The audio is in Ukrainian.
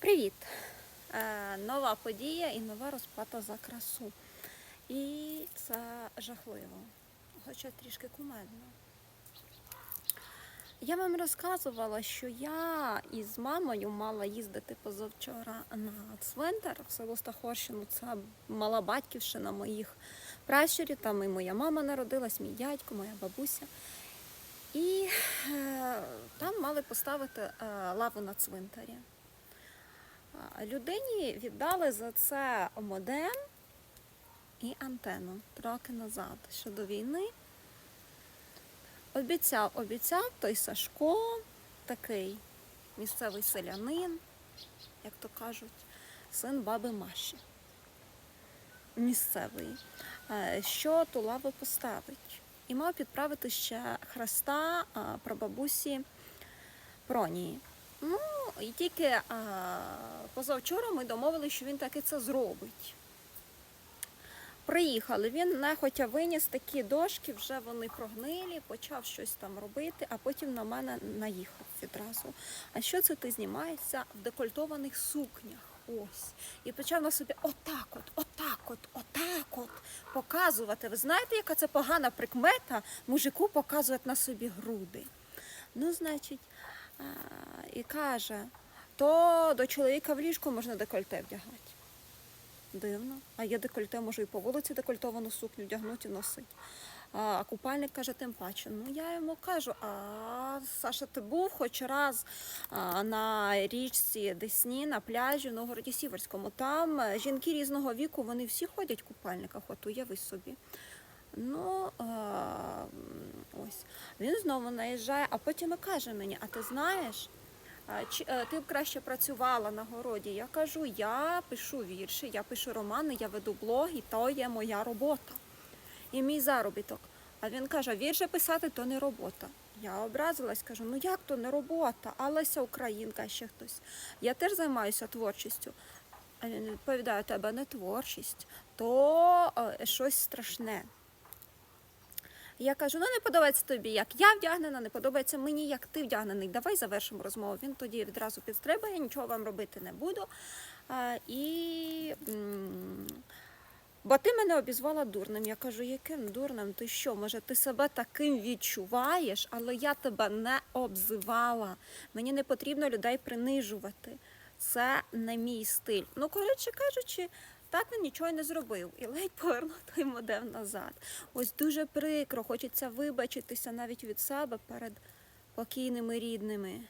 Привіт! Е, нова подія і нова розплата за красу. І це жахливо, хоча трішки кумедно. Я вам розказувала, що я із мамою мала їздити позавчора на цвинтар в село Стахорщину. Це мала батьківщина моїх пращурів. Там і моя мама народилась, мій дядько, моя бабуся. І е, там мали поставити е, лаву на цвинтарі. Людині віддали за це модем і антенну трохи назад, ще до війни. Обіцяв, обіцяв той Сашко, такий місцевий селянин, як то кажуть, син баби Маші. Місцевий, е, що ту лаву поставить. І мав підправити ще хреста а, прабабусі Пронії. Ну, і тільки а, позавчора ми домовилися, що він таки це зробить. Приїхали, він нехотя виніс такі дошки, вже вони прогнилі, почав щось там робити, а потім на мене наїхав відразу. А що це ти знімаєшся в декольтованих сукнях? Ось. І почав на собі отак от, отак от, отак от показувати. Ви знаєте, яка це погана прикмета мужику показувати на собі груди. Ну, значить, і каже, то до чоловіка в ліжку можна декольте вдягати. Дивно. А я декольте можу і по вулиці декольтовану сукню вдягнути і носити. А купальник каже, тим паче. Ну я йому кажу, а Саша, ти був хоч раз а, на річці Десні, на пляжі в Новгороді Сіверському. Там е, жінки різного віку, вони всі ходять в купальниках, от уяви собі. Ну, а, ось. Він знову наїжджає, а потім і каже мені, а ти знаєш, ти б краще працювала на городі. Я кажу, я пишу вірші, я пишу романи, я веду блог, і то є моя робота. І мій заробіток. А він каже, вірші писати то не робота. Я образилась, кажу, ну як то не робота? А Леся Українка, ще хтось. Я теж займаюся творчістю. А він відповідає, у тебе не творчість, то е, щось страшне. Я кажу, ну не подобається тобі, як я вдягнена, не подобається мені, як ти вдягнений. Давай завершимо розмову. Він тоді відразу підстрибує, нічого вам робити не буду. А, і... Бо ти мене обізвала дурним. Я кажу, яким дурним? Ти що? Може, ти себе таким відчуваєш, але я тебе не обзивала. Мені не потрібно людей принижувати. Це не мій стиль. Ну, коротше кажучи, так він нічого не зробив. І ледь повернув той модем назад. Ось дуже прикро, хочеться вибачитися навіть від себе перед покійними рідними.